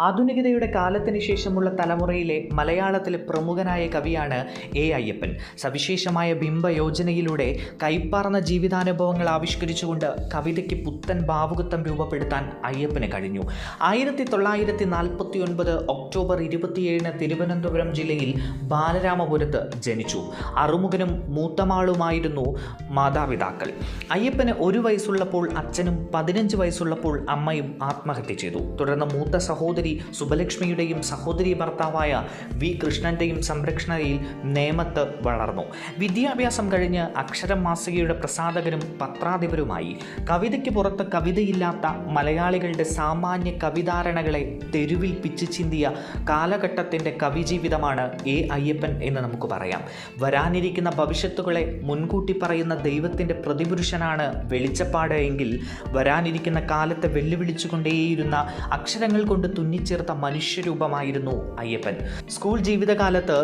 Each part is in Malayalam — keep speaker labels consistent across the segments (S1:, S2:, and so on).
S1: ആധുനികതയുടെ കാലത്തിന് ശേഷമുള്ള തലമുറയിലെ മലയാളത്തിലെ പ്രമുഖനായ കവിയാണ് എ അയ്യപ്പൻ സവിശേഷമായ ബിംബയോജനയിലൂടെ കൈപ്പാർന്ന ജീവിതാനുഭവങ്ങൾ ആവിഷ്കരിച്ചുകൊണ്ട് കവിതയ്ക്ക് പുത്തൻ ഭാവുകത്വം രൂപപ്പെടുത്താൻ അയ്യപ്പന് കഴിഞ്ഞു. ആയിരത്തി തൊള്ളായിരത്തി നാൽപ്പത്തി ഒൻപത് ഒക്ടോബർ ഇരുപത്തിയേഴിന് തിരുവനന്തപുരം ജില്ലയിൽ ബാലരാമപുരത്ത് ജനിച്ചു. അറുമുഖനും മൂത്തമാളുമായിരുന്നു മാതാപിതാക്കൾ. അയ്യപ്പന് ഒരു വയസ്സുള്ളപ്പോൾ അച്ഛനും പതിനഞ്ച് വയസ്സുള്ളപ്പോൾ അമ്മയും ആത്മഹത്യ ചെയ്തു. തുടർന്ന് മൂത്ത സഹോദരി സുബലക്ഷ്മിയുടെയും സഹോദരി ഭർത്താവായ വി കൃഷ്ണന്റെയും സംരക്ഷണയിൽ നേമത്ത് വളർന്നു. വിദ്യാഭ്യാസം കഴിഞ്ഞ് അക്ഷരം മാസികയുടെ പ്രസാധകനും പത്രാധിപരുമായി. കവിതയ്ക്ക് പുറത്ത് കവിതയില്ലാത്ത മലയാളികളുടെ സാമാന്യ കവിധാരണകളെ തെരുവിൽ പിച്ചു ചിന്തിയ കാലഘട്ടത്തിന്റെ കവിജീവിതമാണ് എ അയ്യപ്പൻ എന്ന് നമുക്ക് പറയാം. വരാനിരിക്കുന്ന ഭവിഷ്യത്തുകളെ മുൻകൂട്ടി പറയുന്ന ദൈവത്തിന്റെ പ്രതിപുരുഷനാണ് വെളിച്ചപ്പാട് എങ്കിൽ വരാനിരിക്കുന്ന കാലത്തെ വെല്ലുവിളിച്ചുകൊണ്ടേയിരുന്ന അക്ഷരങ്ങൾ കൊണ്ട് തുന്നിച്ചേർത്ത മനുഷ്യരൂപമായിരുന്നു അയ്യപ്പൻ. സ്കൂൾ ജീവിതകാലത്ത്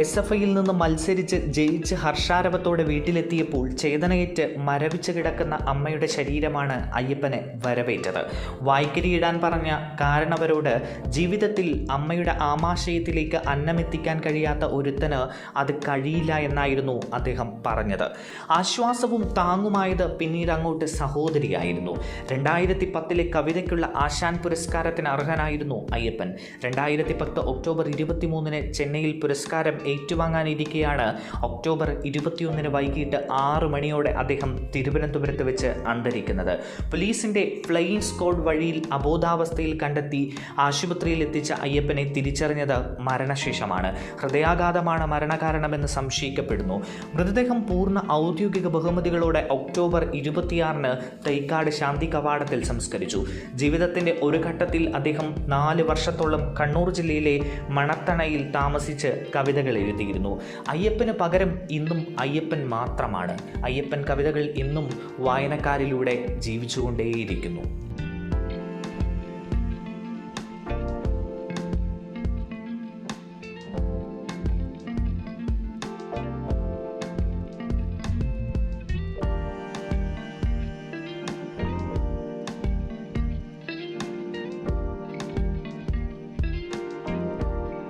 S1: എസ് എഫ് ഐയിൽ നിന്ന് മത്സരിച്ച് ജയിച്ച് ഹർഷാരവത്തോടെ വീട്ടിലെത്തിയപ്പോൾ ചേതനയേറ്റ് മരവിച്ച് കിടക്കുന്ന അമ്മയുടെ ശരീരമാണ് അയ്യപ്പനെ വരവേറ്റത്. വായ്ക്കരിയിടാൻ പറഞ്ഞ കാരണവരോട് ജീവിതത്തിൽ അമ്മയുടെ ആമാശയത്തിലേക്ക് അന്നമെത്തിക്കാൻ കഴിയാത്ത ഒരുത്തന് അത് കഴിയില്ല എന്നായിരുന്നു അദ്ദേഹം പറഞ്ഞത്. ആശ്വാസവും താങ്ങുമായത് പിന്നീട് അങ്ങോട്ട് സഹോദരിയായിരുന്നു. രണ്ടായിരത്തി പത്തിലെ കവിതയ്ക്കുള്ള ആശാൻ പുരസ്കാരത്തിന് അർഹനായിരുന്നു അയ്യപ്പൻ രണ്ടായിരത്തി പത്ത് ഒക്ടോബർ ഇരുപത്തിമൂന്നിന് ചെന്നൈയിൽ പുരസ്കാരം ഏറ്റുവാങ്ങാനിരിക്കെയാണ്. ഒക്ടോബർ ഇരുപത്തിയൊന്നിന് വൈകിട്ട് ആറ് മണിയോടെ അദ്ദേഹം തിരുവനന്തപുരത്ത് വെച്ച് അന്തരിക്കുന്നത്. പോലീസിന്റെ ഫ്ലൈയിങ് സ്കോഡ് വഴിയിൽ അബോധാവസ്ഥയിൽ കണ്ടെത്തി ആശുപത്രിയിൽ എത്തിച്ച അയ്യപ്പനെ തിരിച്ചറിഞ്ഞത് മരണശേഷമാണ്. ഹൃദയാഘാതമാണ് മരണകാരണമെന്ന് സംശയിക്കപ്പെടുന്നു. മൃതദേഹം പൂർണ ഔദ്യോഗിക ബഹുമതികളോടെ ഒക്ടോബർ ഇരുപത്തിയാറിന് തൈക്കാട് ശാന്തി കവാടത്തിൽ സംസ്കരിച്ചു. ജീവിതത്തിന്റെ ഒരു ഘട്ടത്തിൽ അദ്ദേഹം നാല് വർഷത്തോളം കണ്ണൂർ ജില്ലയിലെ മണത്തണയിൽ താമസിച്ച് കവിതകൾ എഴുതിയിരുന്നു. അയ്യപ്പന് പകരം ഇന്നും അയ്യപ്പൻ മാത്രമാണ്. അയ്യപ്പൻ കവിതകൾ ഇന്നും വായനക്കാരിലൂടെ ജീവിച്ചുകൊണ്ടേയിരിക്കുന്നു.